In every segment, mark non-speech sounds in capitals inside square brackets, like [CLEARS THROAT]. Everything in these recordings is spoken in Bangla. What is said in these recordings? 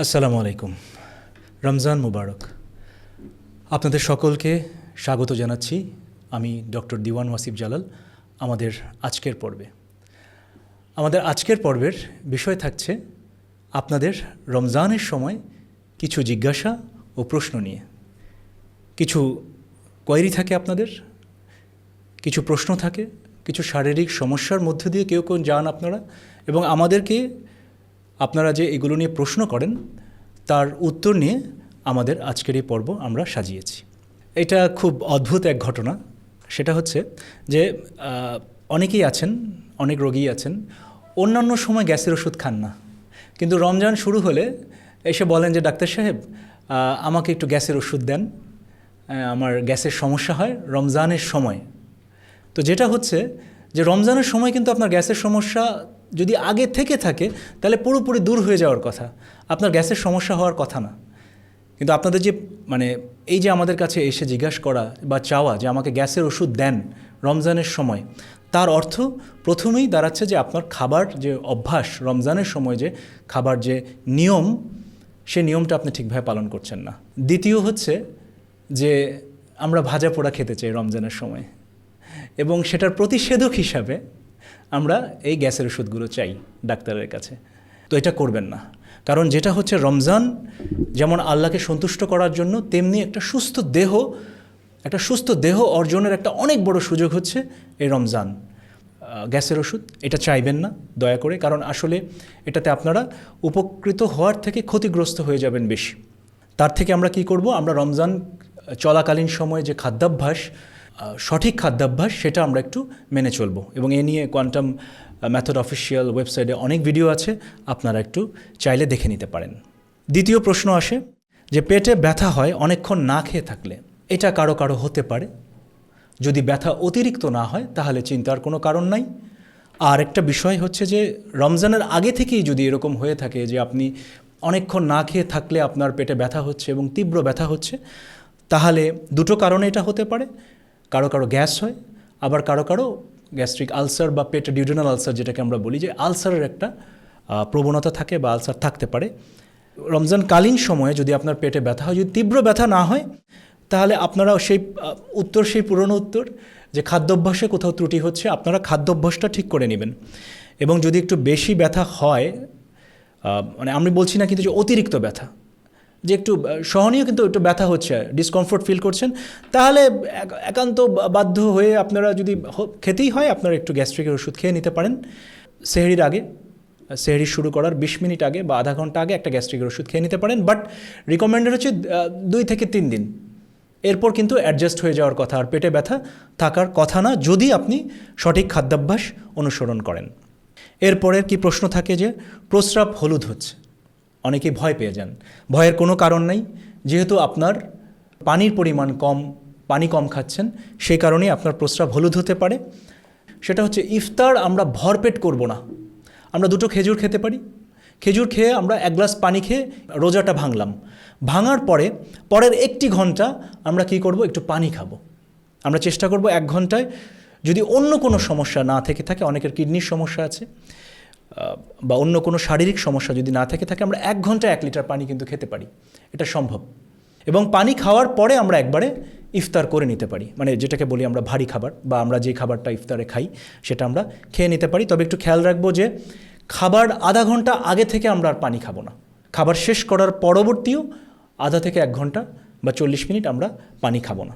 আসসালামু আলাইকুম। রমজান মুবারক। আপনাদের সকলকে স্বাগত জানাচ্ছি। আমি ডক্টর দিওয়ান ওয়াসিফ জালাল, আমাদের আজকের পর্বে। আমাদের আজকের পর্বের বিষয় থাকছে আপনাদের রমজানের সময় কিছু জিজ্ঞাসা ও প্রশ্ন নিয়ে। কিছু কোয়েরি থাকে আপনাদের, কিছু প্রশ্ন থাকে, কিছু শারীরিক সমস্যার মধ্যে দিয়ে কেউ কেউ যান আপনারা এবং আমাদেরকে আপনারা যে এগুলো নিয়ে প্রশ্ন করেন, তার উত্তর নিয়ে আমাদের আজকের এই পর্ব আমরা সাজিয়েছি। এটা খুব অদ্ভুত এক ঘটনা। সেটা হচ্ছে যে অনেকেই আছেন, অনেক রোগী আছেন, অন্যান্য সময় গ্যাসের ওষুধ খান না। কিন্তু রমজান শুরু হলে এসে বলেন যে, ডাক্তার সাহেব আমাকে একটু গ্যাসের ওষুধ দেন। আমার গ্যাসের সমস্যা হয় রমজানের সময়। তো যেটা হচ্ছে যে, রমজানের সময় কিন্তু আপনার গ্যাসের সমস্যা যদি আগে থেকে থাকে, তাহলে পুরোপুরি দূর হয়ে যাওয়ার কথা। আপনার গ্যাসের সমস্যা হওয়ার কথা না। কিন্তু আপনাদের যে মানে এই যে আমাদের কাছে এসে জিজ্ঞাসা করা বা চাওয়া যে আমাকে গ্যাসের ওষুধ দেন রমজানের সময়, তার অর্থ প্রথমেই দাঁড়াচ্ছে যে আপনার খাবার যে অভ্যাস রমজানের সময় যে খাবার যে নিয়ম, সে নিয়মটা আপনি ঠিকভাবে পালন করছেন না। দ্বিতীয় হচ্ছে যে আমরা ভাজা পোড়া খেতে চাই রমজানের সময়। এবং সেটার প্রতিষেধক হিসাবে আমরা এই গ্যাসের ওষুধগুলো চাই ডাক্তারের কাছে। তো এটা করবেন না। কারণ যেটা হচ্ছে রমজান, যেমন আল্লাহকে সন্তুষ্ট করার জন্য, তেমনি একটা সুস্থ দেহ, একটা সুস্থ দেহ অর্জনের একটা অনেক বড় সুযোগ হচ্ছে এই রমজান। গ্যাসের ওষুধ, এটা চাইবেন না, দয়া করে, কারণ আসলে এটাতে আপনারা উপকৃত হওয়ার থেকে ক্ষতিগ্রস্ত হয়ে যাবেন বেশি। তার থেকে আমরা কি করব? আমরা রমজান চলাকালীন সময়ে যে খাদ্যাভ্যাস সঠিক খাদ্যাভ্যাস সেটা আমরা একটু মেনে চলব। এবং এ নিয়ে কোয়ান্টাম ম্যাথড অফিসিয়াল ওয়েবসাইটে অনেক ভিডিও আছে, আপনারা একটু চাইলে দেখে নিতে পারেন। দ্বিতীয় প্রশ্ন আসে যে পেটে ব্যথা হয় অনেকক্ষণ না খেয়ে থাকলে, এটা কারও কারও হতে পারে? যদি ব্যথা অতিরিক্ত না হয়, তাহলে চিন্তার কোনো কারণ নাই। আর একটা বিষয় হচ্ছে যে, রমজানের আগে থেকেই যদি এরকম হয়ে থাকে যে আপনি অনেকক্ষণ না খেয়ে থাকলে আপনার পেটে ব্যথা হচ্ছে এবং তীব্র ব্যথা হচ্ছে, তাহলে দুটো কারণে এটা হতে পারে। কারও কারও গ্যাস হয়, আবার কারও কারও গ্যাস্ট্রিক আলসার বা পেটে ডিউডেনাল আলসার যেটাকে আমরা বলি যে আলসারের একটা প্রবণতা থাকে বা আলসার থাকতে পারে। রমজানকালীন সময়ে যদি আপনার পেটে ব্যথা হয়, যদি তীব্র ব্যথা না হয়, তাহলে আপনারা সেই উত্তর, সেই পুরনো উত্তর যে খাদ্যাভ্যাসে কোথাও ত্রুটি হচ্ছে, আপনারা খাদ্যাভ্যাসটা ঠিক করে নেবেন। এবং যদি একটু বেশি ব্যথা হয় মানে আমি বলছি না কিন্তু যে অতিরিক্ত ব্যথা যে একটু সহনীয় কিন্তু একটু ব্যথা হচ্ছে ডিসকমফোর্ট ফিল করছেন, তাহলে এক- একান্ত বাধ্য হয়ে আপনারা যদি খেতেই হয়, আপনারা একটু গ্যাস্ট্রিকের ওষুধ খেয়ে নিতে পারেন। সেহরির আগে, সেহরি শুরু করার বিশ মিনিট আগে বা আধা ঘণ্টা আগে একটা গ্যাস্ট্রিকের ওষুধ খেয়ে নিতে পারেন বাট রিকমেন্ডেড হচ্ছে দুই থেকে তিন দিন। এরপর কিন্তু অ্যাডজাস্ট হয়ে যাওয়ার কথা, আর পেটে ব্যথা থাকার কথা না, যদি আপনি সঠিক খাদ্যাভ্যাস অনুসরণ করেন। এরপরের কি প্রশ্ন থাকে যে, প্রস্রাব হলুদ হচ্ছে। অনেকেই ভয় পেয়ে যান। ভয়ের কোনো কারণ নেই, যেহেতু আপনার পানির পরিমাণ কম, পানি কম খাচ্ছেন, সেই কারণেই আপনার প্রস্রাব হলুদ হতে পারে। সেটা হচ্ছে ইফতার আমরা ভরপেট করব না। আমরা দুটো খেজুর খেতে পারি। খেজুর খেয়ে আমরা এক গ্লাস পানি খেয়ে রোজাটা ভাঙলাম। ভাঙার পরে, পরের একটি ঘণ্টা আমরা কি করব? একটু পানি খাব। আমরা চেষ্টা করব এক ঘন্টায়, যদি অন্য কোনো সমস্যা না থেকে থাকে, অনেকের কিডনির সমস্যা আছে বা অন্য কোনো শারীরিক সমস্যা যদি না থেকে থাকে, আমরা এক ঘন্টায় এক লিটার পানি কিন্তু খেতে পারি। এটা সম্ভব। এবং পানি খাওয়ার পরে আমরা একবারে ইফতার করে নিতে পারি। মানে যেটাকে বলি আমরা ভারী খাবার, বা আমরা যে খাবারটা ইফতারে খাই, সেটা আমরা খেয়ে নিতে পারি। তবে একটু খেয়াল রাখব যে, খাবার আধা ঘণ্টা আগে থেকে আমরা আর পানি খাব না। খাবার শেষ করার পরবর্তীও আধা থেকে এক ঘণ্টা বা চল্লিশ মিনিট আমরা পানি খাব না।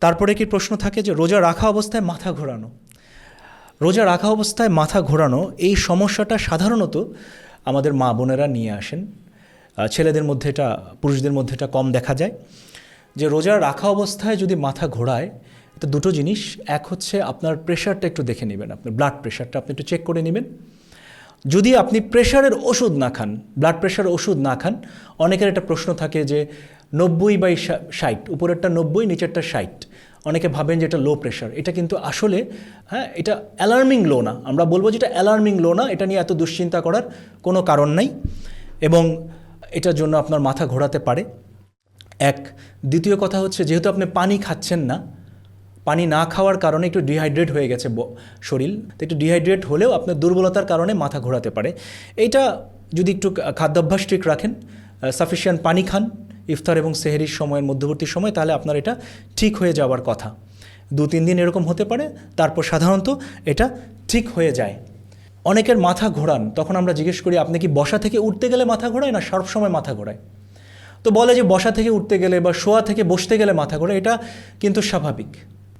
তারপরে কি প্রশ্ন থাকে যে, রোজা রাখা অবস্থায় মাথা ঘোরানো? রোজা রাখা অবস্থায় মাথা ঘোরানো, এই সমস্যাটা সাধারণত আমাদের মা বোনেরা নিয়ে আসেন। ছেলেদের মধ্যে এটা, পুরুষদের মধ্যে এটা কম দেখা যায়। যে রোজা রাখা অবস্থায় যদি মাথা ঘোরায়, তো দুটো জিনিস। এক হচ্ছে আপনার প্রেশারটা একটু দেখে নেবেন আপনার ব্লাড প্রেশারটা আপনি একটু চেক করে নেবেন। যদি আপনি প্রেশারের ওষুধ না খান ব্লাড প্রেশার ওষুধ না খান, অনেকের একটা প্রশ্ন থাকে যে নব্বই বাই ষাট, উপরেরটা নব্বই, নিচেরটা ষাট। অনেকে ভাবেন যে এটা লো প্রেশার এটা কিন্তু আসলে হ্যাঁ এটা অ্যালার্মিং লো না। আমরা বলব যে এটা অ্যালার্মিং লো না, এটা নিয়ে এত দুশ্চিন্তা করার কোনো কারণ নাই। এবং এটার জন্য আপনার মাথা ঘোরাতে পারে। এক, দ্বিতীয় কথা হচ্ছে যেহেতু আপনি পানি খাচ্ছেন না, পানি না খাওয়ার কারণে একটু ডিহাইড্রেট হয়ে গেছে শরীর। তো একটু ডিহাইড্রেট হলেও আপনার দুর্বলতার কারণে মাথা ঘোরাতে পারে। এইটা যদি একটু খাদ্যাভ্যাস ঠিক রাখেন সাফিসিয়েন্ট পানি খান। ইফতার এবং সেহেরির সময়ের মধ্যবর্তী সময়, তাহলে আপনার এটা ঠিক হয়ে যাওয়ার কথা। দু, তিন দিন এরকম হতে পারে, তারপর সাধারণত এটা ঠিক হয়ে যায়। অনেকের মাথা ঘোরান, তখন আমরা জিজ্ঞেস করি, আপনি কি বসা থেকে উঠতে গেলে মাথা ঘোরায় না সব সময় মাথা ঘোরায়? তো বলে যে বসা থেকে উঠতে গেলে বা শোয়া থেকে বসতে গেলে মাথা ঘোরায়, এটা কিন্তু স্বাভাবিক।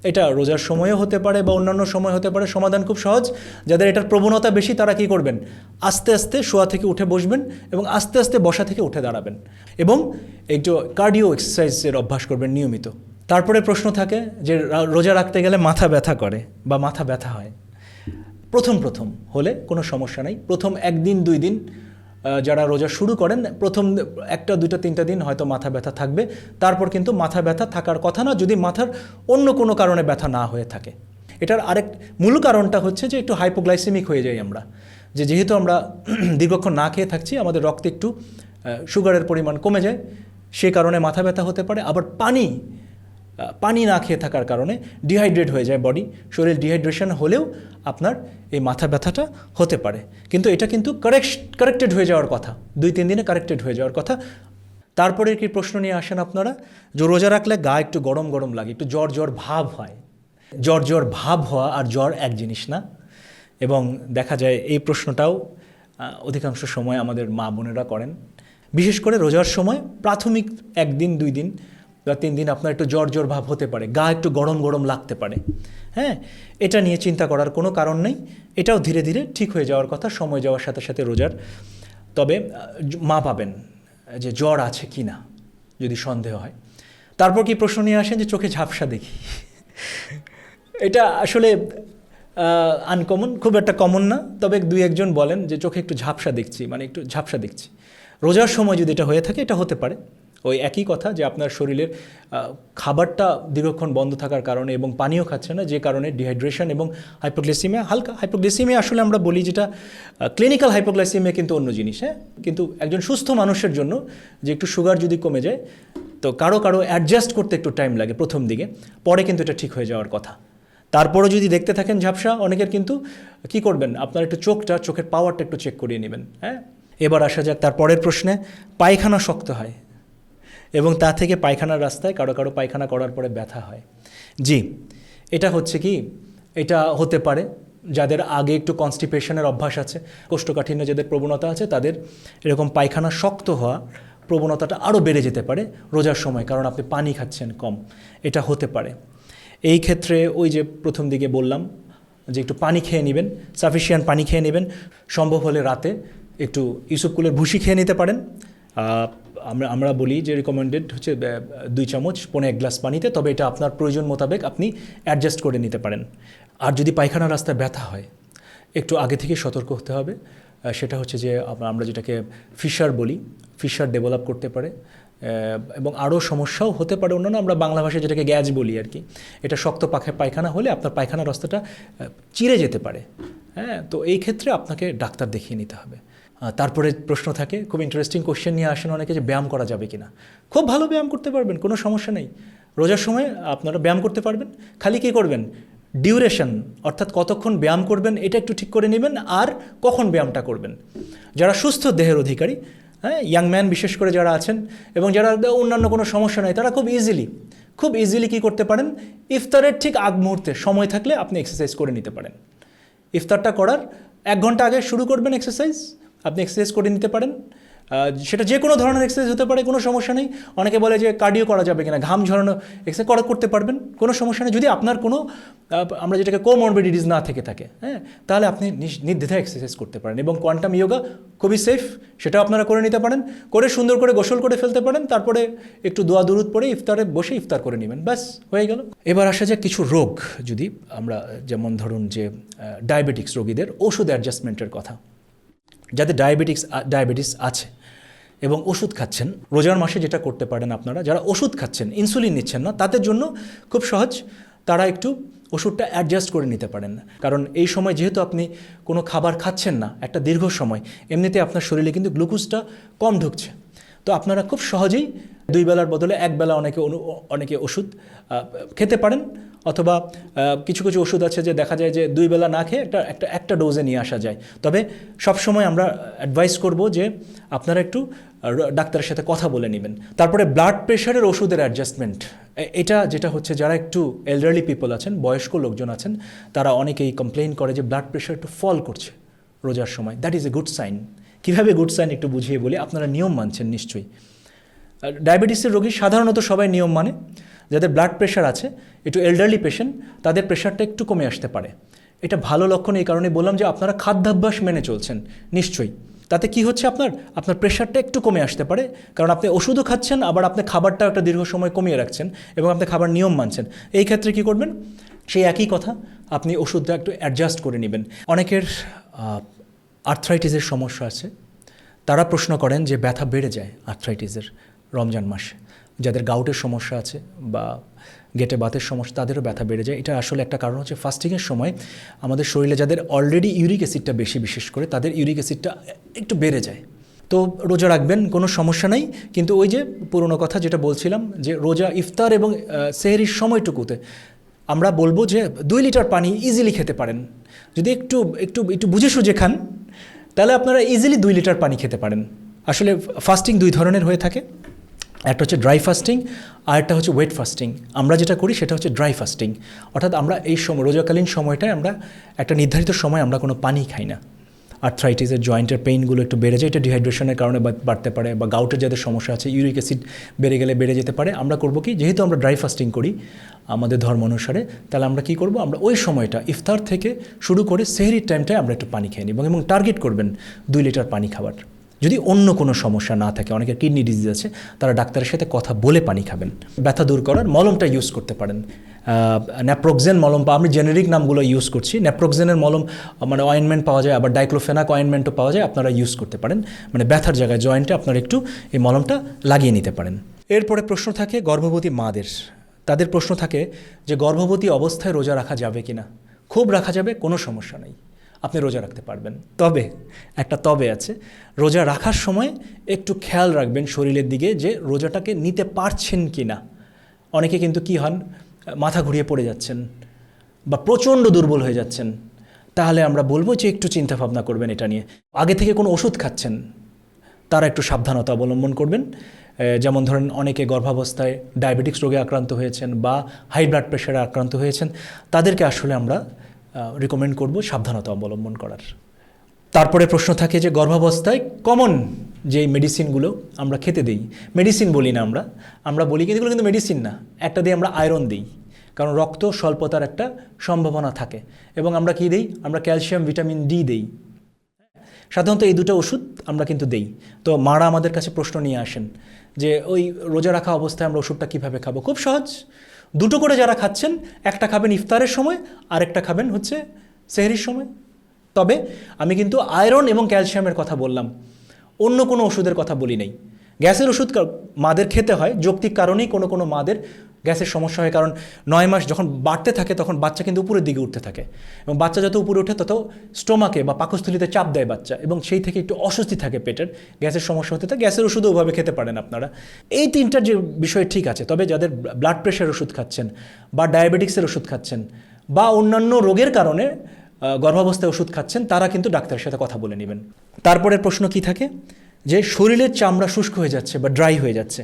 এটা রোজার সময়ও হতে পারে বা অন্যান্য সময় হতে পারে, সমাধান খুব সহজ। যাদের এটার প্রবণতা বেশি, তারা কি করবেন? আস্তে আস্তে শোয়া থেকে উঠে বসবেন এবং আস্তে আস্তে বসা থেকে উঠে দাঁড়াবেন। এবং একটু কার্ডিও এক্সারসাইজের অভ্যাস করবেন নিয়মিত। তারপরে প্রশ্ন থাকে যে রোজা রাখতে গেলে মাথা ব্যথা করে বা মাথা ব্যথা হয়। প্রথম প্রথম হলে কোনো সমস্যা নেই। প্রথম একদিন, দুই দিন যারা রোজা শুরু করেন, প্রথম একটা, দুইটা, তিনটা দিন হয়তো মাথা ব্যথা থাকবে। তারপর কিন্তু মাথা ব্যথা থাকার কথা না, যদি মাথার অন্য কোনো কারণে ব্যথা না হয়ে থাকে। এটার আরেক মূল কারণটা হচ্ছে যে একটু হাইপোগ্লাইসেমিক হয়ে যাই আমরা। যে যেহেতু আমরা [CLEARS THROAT] দীর্ঘক্ষণ না খেয়ে থাকছি, আমাদের রক্তে একটু সুগারের পরিমাণ কমে যায়, সে কারণে মাথা ব্যথা হতে পারে। আবার পানি পানি না খেয়ে থাকার কারণে ডিহাইড্রেট হয়ে যায় বডি শরীর ডিহাইড্রেশন হলেও আপনার এই মাথা ব্যথাটা হতে পারে। কিন্তু এটা কিন্তু কারেক্ট কারেক্টেড হয়ে যাওয়ার কথা। দুই, তিন দিনে কারেক্টেড হয়ে যাওয়ার কথা। তারপরে কি প্রশ্ন নিয়ে আসেন আপনারা? যে রোজা রাখলে গা একটু গরম গরম লাগে, একটু জ্বর জ্বর ভাব হয়। জ্বর জ্বর ভাব হওয়া আর জ্বর এক জিনিস না। এবং দেখা যায় এই প্রশ্নটাও অধিকাংশ সময় আমাদের মা বোনেরা করেন। বিশেষ করে রোজার সময় প্রাথমিক একদিন, দুই দিন বা তিন দিন আপনার একটু জ্বর জ্বর ভাব হতে পারে, গা একটু গরম গরম লাগতে পারে। হ্যাঁ এটা নিয়ে চিন্তা করার কোনো কারণ নেই। এটাও ধীরে ধীরে ঠিক হয়ে যাওয়ার কথা, সময় যাওয়ার সাথে সাথে রোজার। তবে মা পাবেন যে জ্বর আছে কি না, যদি সন্দেহ হয়। তারপর কি প্রশ্ন নিয়ে আসেন যে চোখে ঝাপসা দেখি? এটা আসলে আনকমন খুব একটা কমন না। তবে দুই একজন বলেন যে চোখে একটু ঝাপসা দেখছি মানে একটু ঝাপসা দেখছি। রোজার সময় যদি এটা হয়ে থাকে, এটা হতে পারে। ওই একই কথা যে আপনার শরীরের খাবারটা দীর্ঘক্ষণ বন্ধ থাকার কারণে এবং পানিও খাচ্ছে না, যে কারণে ডিহাইড্রেশন এবং হাইপোগ্লাইসিমিয়া হালকা হাইপোগ্লাইসিমিয়া আসলে আমরা বলি যেটা ক্লিনিক্যাল হাইপোগ্লাইসিমিয়া কিন্তু অন্য জিনিস হ্যাঁ? কিন্তু একজন সুস্থ মানুষের জন্য যে একটু সুগার যদি কমে যায়, তো কারও কারও অ্যাডজাস্ট করতে একটু টাইম লাগে প্রথম দিকে, পরে কিন্তু এটা ঠিক হয়ে যাওয়ার কথা। তারপরও যদি দেখতে থাকেন ঝাপসা, অনেকের কিন্তু কি করবেন? আপনার একটু চোখটা, চোখের পাওয়ারটা একটু চেক করিয়ে নেবেন হ্যাঁ? এবার আসা যাক তার পরের প্রশ্নে, পায়খানা শক্ত হয়। এবং তা থেকে পায়খানার রাস্তায় কারও কারও পায়খানা করার পরে ব্যথা হয়। জি, এটা হচ্ছে কি, এটা হতে পারে। যাদের আগে একটু কনস্টিপেশনের অভ্যাস আছে, কোষ্ঠকাঠিন্য যাদের প্রবণতা আছে, তাদের এরকম পায়খানা শক্ত হওয়া প্রবণতাটা আরও বেড়ে যেতে পারে রোজার সময়, কারণ আপনি পানি খাচ্ছেন কম। এটা হতে পারে। এই ক্ষেত্রে ওই যে প্রথম দিকে বললাম যে একটু পানি খেয়ে নেবেন সাফিসিয়েন্ট পানি খেয়ে নেবেন। সম্ভব হলে রাতে একটু ইউসুফকুলের ভুসি খেয়ে নিতে পারেন। আমরা আমরা বলি যে রিকমেন্ডেড হচ্ছে দুই চামচ, পনে এক গ্লাস পানিতে, তবে এটা আপনার প্রয়োজন মোতাবেক আপনি অ্যাডজাস্ট করে নিতে পারেন। আর যদি পায়খানা রাস্তায় ব্যথা হয়, একটু আগে থেকে সতর্ক হতে হবে। সেটা হচ্ছে যে আমরা যেটাকে ফিশার বলি ফিশার ডেভেলপ করতে পারে। এবং আরও সমস্যাও হতে পারে, অন্যান্য আমরা বাংলা ভাষায় যেটাকে গ্যাজ বলি আর কি। এটা শক্ত পাখে, পায়খানা হলে আপনার পায়খানা রাস্তাটা চিরে যেতে পারে। হ্যাঁ তো এই ক্ষেত্রে আপনাকে ডাক্তার দেখিয়ে নিতে হবে। তারপরে প্রশ্ন থাকে, খুব ইন্টারেস্টিং কোশ্চেন নিয়ে আসেন অনেকে যে ব্যায়াম করা যাবে কিনা। খুব ভালো ব্যায়াম করতে পারবেন, কোনো সমস্যা নেই। রোজার সময় আপনারা ব্যায়াম করতে পারবেন। খালি কী করবেন? ডিউরেশন অর্থাৎ কতক্ষণ ব্যায়াম করবেন, এটা একটু ঠিক করে নেবেন আর কখন ব্যায়ামটা করবেন। যারা সুস্থ দেহের অধিকারী হ্যাঁ ইয়াং ম্যান বিশেষ করে যারা আছেন এবং যারা অন্যান্য কোনো সমস্যা নেই, তারা খুব ইজিলি খুব ইজিলি কী করতে পারেন? ইফতারের ঠিক আগ মুহূর্তে সময় থাকলে আপনি এক্সারসাইজ করে নিতে পারেন। ইফতারটা করার এক ঘণ্টা আগে শুরু করবেন এক্সারসাইজ আপনি এক্সারসাইজ করে নিতে পারেন। সেটা যে কোনো ধরনের এক্সারসাইজ হতে পারে, কোনো সমস্যা নেই। অনেকে বলে যে কার্ডিও করা যাবে কিনা, ঘাম ঝরানো এক্সারসাইজ করা, করতে পারবেন, কোনো সমস্যা নেই। যদি আপনার কোনো আমরা যেটাকে কোমরবিডিটিস না থেকে থাকে হ্যাঁ তাহলে আপনি নির্দ্বিধায় এক্সারসাইজ করতে পারেন এবং কোয়ান্টাম ইয়োগা খুবই সেফ সেটাও আপনারা করে নিতে পারেন। করে সুন্দর করে গোসল করে ফেলতে পারেন, তারপরে একটু দোয়া দুরুদ পরে ইফতারে বসে ইফতার করে নেবেন, ব্যাস, হয়ে গেল। এবার আসা যাক কিছু রোগ যদি আমরা, যেমন ধরুন যে ডায়াবেটিক্স রোগীদের ওষুধ অ্যাডজাস্টমেন্টের কথা। যাদের ডায়াবেটিক্স ডায়াবেটিস আছে এবং ওষুধ খাচ্ছেন, রোজার মাসে যেটা করতে পারেন আপনারা, যারা ওষুধ খাচ্ছেন ইনসুলিন নিচ্ছেন না, তাদের জন্য খুব সহজ, তারা একটু ওষুধটা অ্যাডজাস্ট করে নিতে পারেন। না কারণ এই সময় যেহেতু আপনি কোনো খাবার খাচ্ছেন না, একটা দীর্ঘ সময়, এমনিতে আপনার শরীরে কিন্তু গ্লুকোজটা কম ঢুকছে। তো আপনারা খুব সহজেই দুই বেলার বদলে এক বেলা অনেকে অনু, অনেকে ওষুধ খেতে পারেন। অথবা কিছু কিছু ওষুধ আছে যে দেখা যায় যে দুই বেলা না খেয়ে একটা একটা একটা ডোজে নিয়ে আসা যায়। তবে সবসময় আমরা অ্যাডভাইস করব যে আপনারা একটু ডাক্তারের সাথে কথা বলে নেবেন। তারপরে ব্লাড প্রেশারের ওষুধের অ্যাডজাস্টমেন্ট এটা যেটা হচ্ছে যারা একটু এলডারলি পিপল আছেন, বয়স্ক লোকজন আছেন, তারা অনেকেই কমপ্লেন করে যে ব্লাড প্রেশার একটু ফল করছে রোজার সময়। That is a good sign কীভাবে গুড সাইন একটু বুঝিয়ে বলি? আপনারা নিয়ম মানছেন নিশ্চয়ই। ডায়াবেটিসের রোগী সাধারণত সবাই নিয়ম মানে যাদের ব্লাড প্রেশার আছে, একটু এল্ডারলি পেশেন্ট তাদের প্রেশারটা একটু কমে আসতে পারে। এটা ভালো লক্ষণ এই কারণে বললাম যে আপনারা খাদ্যাভ্যাস মেনে চলছেন, নিশ্চয়ই। তাতে কি হচ্ছে আপনার? আপনার প্রেশারটা একটু কমে আসতে পারে, কারণ আপনি ওষুধও খাচ্ছেন, আবার আপনি খাবারটাও একটা দীর্ঘ সময় কমিয়ে রাখছেন এবং আপনি খাবার নিয়ম মানছেন। এই ক্ষেত্রে কি করবেন? সেই একই কথা, আপনি ওষুধটা একটু অ্যাডজাস্ট করে নেবেন। অনেকের আর্থ্রাইটিসের সমস্যা আছে। তারা প্রশ্ন করেন যে ব্যথা বেড়ে যায় আর্থ্রাইটিসের রমজান মাসে। যাদের গাউটের সমস্যা আছে বা গেটে বাতের সমস্যা, তাদেরও ব্যথা বেড়ে যায়। এটা আসলে একটা কারণ হচ্ছে ফাস্টিংয়ের সময় আমাদের শরীরে যাদের অলরেডি ইউরিক অ্যাসিডটা বেশি, বিশেষ করে তাদের ইউরিক অ্যাসিডটা একটু বেড়ে যায়। তো রোজা রাখবেন, কোনো সমস্যা নেই। কিন্তু ওই যে পুরনো কথা যেটা বলছিলাম যে রোজা ইফতার এবং সেহরির সময়টুকুতে আমরা বলব যে দুই লিটার পানি ইজিলি খেতে পারেন। যদি একটু একটু একটু বুঝে সুঝে খান তাহলে আপনারা ইজিলি দুই লিটার পানি খেতে পারেন। আসলে ফাস্টিং দুই ধরনের হয়ে থাকে। একটা হচ্ছে ড্রাই ফাস্টিং আর একটা হচ্ছে ওয়েট ফাস্টিং আমরা যেটা করি সেটা হচ্ছে ড্রাই ফাস্টিং অর্থাৎ আমরা এই সময় রোজাকালীন সময়টায় আমরা একটা নির্ধারিত সময় আমরা কোনো পানি খাই না। আর্থ্রাইটিসের জয়েন্টের পেইনগুলো একটু বেড়ে যায়, এটা ডিহাইড্রেশনের কারণে বাড়তে পারে বা গাউটের যাদের সমস্যা আছে ইউরিক অ্যাসিড বেড়ে গেলে বেড়ে যেতে পারে। আমরা করব কি, যেহেতু আমরা ড্রাই ফাস্টিং করি আমাদের ধর্ম অনুসারে, তাহলে আমরা কি করব, আমরা ওই সময়টা ইফতার থেকে শুরু করে সেহরির টাইমটায় আমরা একটু পানি খেয়ে নিব এবং টার্গেট করবেন দুই লিটার পানি খাবার যদি অন্য কোনো সমস্যা না থাকে, অনেকের কিডনি ডিজিজ আছে, তারা ডাক্তারের সাথে কথা বলে পানি খাবেন। ব্যথা দূর করার মলমটা ইউজ করতে পারেন। ন্যাপ্রোক্সেন মলম বা আমি জেনেরিক নামগুলো ইউজ করছি। ন্যাপ্রোক্সেনের মলম মানে অয়েনমেন্ট পাওয়া যায়, আবার ডাইক্লোফেনাক অয়েনমেন্টও পাওয়া যায়, আপনারা ইউজ করতে পারেন। মানে ব্যথার জায়গায় জয়েন্টে আপনারা একটু এই মলমটা লাগিয়ে নিতে পারেন। এরপরে প্রশ্ন থাকে গর্ভবতী মাদের। তাদের প্রশ্ন থাকে যে গর্ভবতী অবস্থায় রোজা রাখা যাবে কি না খুব রাখা যাবে, কোনো সমস্যা নেই। আপনি রোজা রাখতে পারবেন। তবে, একটা তবে আছে, রোজা রাখার সময় একটু খেয়াল রাখবেন শরীরের দিকে যে রোজাটাকে নিতে পারছেন কি না অনেকে কিন্তু কি হন, মাথা ঘুরিয়ে পড়ে যাচ্ছেন বা প্রচণ্ড দুর্বল হয়ে যাচ্ছেন। তাহলে আমরা বলব যে একটু চিন্তা ভাবনা করবেন এটা নিয়ে। আগে থেকে কোনো ওষুধ খাচ্ছেন, তারা একটু সাবধানতা অবলম্বন করবেন। যেমন ধরেন অনেকে গর্ভাবস্থায় ডায়াবেটিক্স রোগে আক্রান্ত হয়েছেন বা হাই ব্লাড প্রেশারে আক্রান্ত হয়েছেন, তাদেরকে আসলে আমরা রিকমেন্ড করব সাবধানতা অবলম্বন করার। তারপরে প্রশ্ন থাকে যে গর্ভাবস্থায় কমন যে মেডিসিনগুলো আমরা খেতে দিই মেডিসিন বলি না আমরা আমরা বলি কিন্তু কিন্তু মেডিসিন না, একটা দিয়ে আমরা আয়রন দিই, কারণ রক্ত স্বল্পতার একটা সম্ভাবনা থাকে। এবং আমরা কী দিই? আমরা ক্যালসিয়াম ভিটামিন ডি দিই। সাধারণত এই দুটো ওষুধ আমরা কিন্তু দেই। তো মারা আমাদের কাছে প্রশ্ন নিয়ে আসেন যে ওই রোজা রাখা অবস্থায় আমরা ওষুধটা কীভাবে খাব? খুব সহজ। দুটো করে যারা খাচ্ছেন, একটা খাবেন ইফতারের সময়, আরেকটা খাবেন হচ্ছে সেহরির সময়। তবে আমি কিন্তু আয়রন এবং ক্যালসিয়ামের কথা বললাম। অন্য কোনো ওষুধের কথা বলি নাই। গ্যাসের ওষুধ মাদের খেতে হয়, যৌক্তিক কারণেই কোনো কোনো মাদের গ্যাসের সমস্যা হয় কারণ নয় মাস যখন বাড়তে থাকে তখন বাচ্চা কিন্তু উপরের দিকে উঠতে থাকে এবং বাচ্চা যত উপরে ওঠে তত স্টোমাকে বা পাকস্থলিতে চাপ দেয় বাচ্চা এবং সেই থেকে একটু অস্বস্তি থাকে পেটের। গ্যাসের সমস্যা হতে থাকে, গ্যাসের ওষুধও ওভাবে খেতে পারেন আপনারা। এই তিনটার যে বিষয় ঠিক আছে, তবে যাদের ব্লাড প্রেশার ওষুধ খাচ্ছেন বা ডায়াবেটিক্সের ওষুধ খাচ্ছেন বা অন্যান্য রোগের কারণে গর্ভাবস্থায় ওষুধ খাচ্ছেন, তারা কিন্তু ডাক্তারের সাথে কথা বলে নেবেন। তারপরের প্রশ্ন কি থাকে? যে শরীরের চামড়া শুষ্ক হয়ে যাচ্ছে বা ড্রাই হয়ে যাচ্ছে।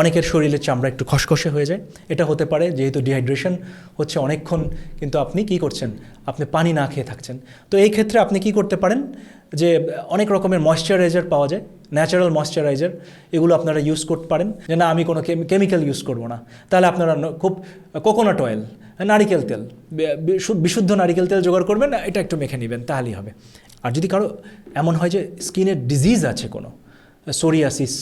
অনেকের শরীরের চামড়া একটু খসখসে হয়ে যায়। এটা হতে পারে যেহেতু ডিহাইড্রেশন হচ্ছে অনেকক্ষণ, কিন্তু আপনি কি করছেন? আপনি পানি না খেয়ে থাকছেন। তো এই ক্ষেত্রে আপনি কি করতে পারেন? যে অনেক রকমের ময়শ্চারাইজার পাওয়া যায় ন্যাচারাল ময়শ্চারাইজার এগুলো আপনারা ইউজ করতে পারেন। যে না, আমি কোনো কেমিক্যাল ইউজ করব না। তাহলে আপনারা খুব কোকোনাট অয়েল নারিকেল তেল বিশুদ্ধ নারিকেল তেল জোগাড় করবেন, এটা একটু মেখে নেবেন, তাহলেই হবে। আর যদি কারও এমন হয় যে স্কিনের ডিজিজ আছে কোনো সোরিয়াসিস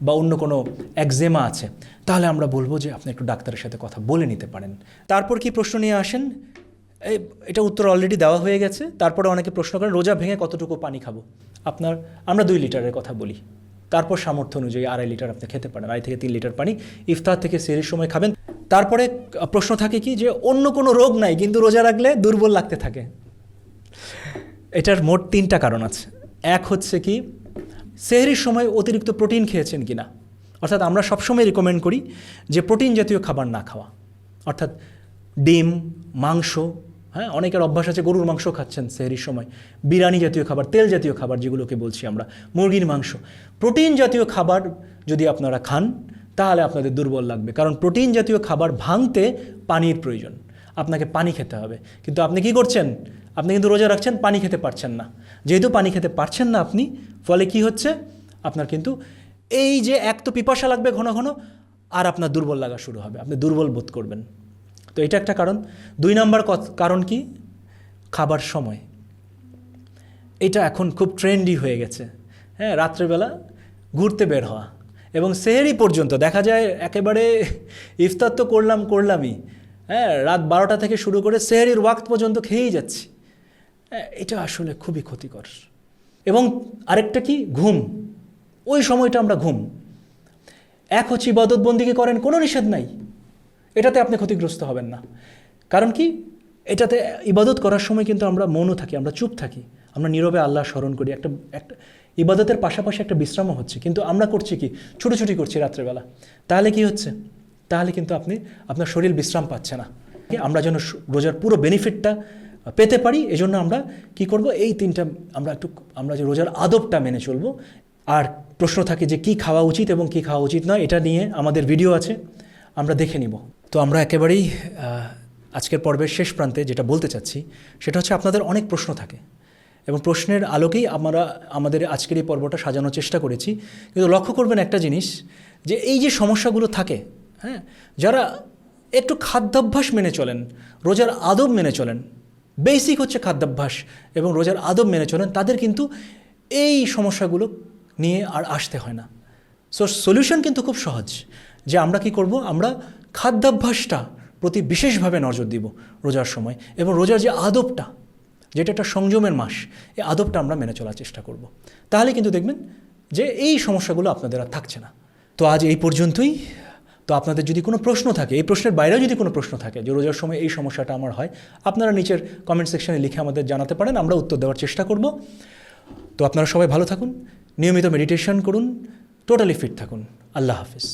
বা অন্য কোনো একজেমা আছে, তাহলে আমরা বলব যে আপনি একটু ডাক্তারের সাথে কথা বলে নিতে পারেন। তারপর কি প্রশ্ন নিয়ে আসেন? এটা উত্তর অলরেডি দেওয়া হয়ে গেছে, তারপরে অনেকে প্রশ্ন করেন, রোজা ভেঙে কতটুকু পানি খাব? আপনার, আমরা দুই লিটারের কথা বলি। তারপর সামর্থ্য অনুযায়ী আড়াই লিটার আপনি খেতে পারেন, আড়াই থেকে তিন লিটার পানি ইফতার থেকে সেরির সময় খাবেন। তারপরে প্রশ্ন থাকে কি যে, অন্য কোনো রোগ নাই, কিন্তু রোজা রাখলে দুর্বল লাগতে থাকে। এটার মোট তিনটা কারণ আছে। এক হচ্ছে কি সেহরির সময় অতিরিক্ত প্রোটিন খেয়েছেন কি না অর্থাৎ আমরা সবসময় রেকমেন্ড করি যে প্রোটিন জাতীয় খাবার না খাওয়া। অর্থাৎ ডিম, মাংস হ্যাঁ অনেকের অভ্যাস আছে গরুর মাংস খাচ্ছেন সেহরির সময়। বিরিয়ানি জাতীয় খাবার, তেল জাতীয় খাবার যেগুলোকে বলছি আমরা, মুরগির মাংস। প্রোটিন জাতীয় খাবার যদি আপনারা খান, তাহলে আপনাদের দুর্বল লাগবে। কারণ প্রোটিন জাতীয় খাবার ভাঙতে পানির প্রয়োজন। আপনাকে পানি খেতে হবে। কিন্তু আপনি কি করছেন? আপনি কিন্তু রোজা রাখছেন, পানি খেতে পারছেন না। যেহেতু পানি খেতে পারছেন না আপনি, ফলে কি হচ্ছে? আপনার কিন্তু এই যে এক তো পিপাসা লাগবে ঘন ঘন, আর আপনার দুর্বল লাগা শুরু হবে। আপনি দুর্বল বোধ করবেন। তো এটা একটা কারণ। দুই নম্বর কারণ কি? খাবার সময়। এটা এখন খুব ট্রেন্ডি হয়ে গেছে। হ্যাঁ রাত্রেবেলা ঘুরতে বের হওয়া। এবং সেহেরি পর্যন্ত, দেখা যায় একেবারে ইফতার তো করলাম, করলামই। হ্যাঁ রাত বারোটা থেকে শুরু করে সেহেরির ওয়াক্ত পর্যন্ত খেয়েই যাচ্ছি। এটা আসলে খুবই ক্ষতিকর। এবং আরেকটা কি? ঘুম। ওই সময়টা আমরা ঘুম। এক হচ্ছে ইবাদত বন্দিকে করেন? কোনো নিষেধ নাই। এটাতে আপনি ক্ষতিগ্রস্ত হবেন না। কারণ কি? এটাতে ইবাদত করার সময় কিন্তু আমরা মৌন থাকি, আমরা চুপ থাকি। আমরা নীরবে আল্লাহ স্মরণ করি। একটা একটা ইবাদতের পাশাপাশি একটা বিশ্রামও হচ্ছে। কিন্তু আমরা করছি কি? ছুটোছুটি করছি রাত্রেবেলা। তাহলে কি হচ্ছে? তাহলে কিন্তু আপনি, আপনার শরীর বিশ্রাম পাচ্ছে না। আমরা যেন রোজার পুরো বেনিফিটটা পেতে পারি, এজন্য আমরা কি করব? এই তিনটা আমরা একটু, আমরা যে রোজার আদবটা মেনে চলবো। আর প্রশ্ন থাকে যে কি খাওয়া উচিত এবং কি খাওয়া উচিত নয়, এটা নিয়ে আমাদের ভিডিও আছে, আমরা দেখে নিব। তো আমরা একেবারেই আজকের পর্বের শেষ প্রান্তে যেটা বলতে চাচ্ছি, সেটা হচ্ছে আপনাদের অনেক প্রশ্ন থাকে। এবং প্রশ্নের আলোকেই আমরা, আমাদের আজকের এই পর্বটা সাজানোর চেষ্টা করেছি। কিন্তু লক্ষ্য করবেন একটা জিনিস, যে এই যে সমস্যাগুলো থাকে হ্যাঁ যারা একটু খাদ্যাভ্যাস মেনে চলেন, রোজার আদব মেনে চলেন বেসিক হচ্ছে খাদ্যাভ্যাস এবং রোজার আদব মেনে চলেন, তাদের কিন্তু এই সমস্যাগুলো নিয়ে আর আসতে হয় না। সো সলিউশন কিন্তু খুব সহজ, যে আমরা কি করব? আমরা খাদ্যাভ্যাসটা প্রতি বিশেষভাবে নজর দিব রোজার সময় এবং রোজার যে আদবটা, যেটা একটা সংযমের মাস, এই আদবটা আমরা মেনে চলার চেষ্টা করব। তাহলে কিন্তু দেখবেন যে এই সমস্যাগুলো আপনাদের আর থাকছে না। তো আজ এই পর্যন্তই। তো আপনাদের যদি কোনো প্রশ্ন থাকে, এই প্রশ্নের বাইরেও যদি কোনো প্রশ্ন থাকে, যে রোজার সময় এই সমস্যাটা আমার হয়, আপনারা নিচের কমেন্ট সেকশনে লিখে আমাদের জানাতে পারেন, আমরা উত্তর দেওয়ার চেষ্টা করব। তো আপনারা সবাই ভালো থাকুন, নিয়মিত মেডিটেশন করুন টোটালি ফিট থাকুন। আল্লাহ হাফিজ।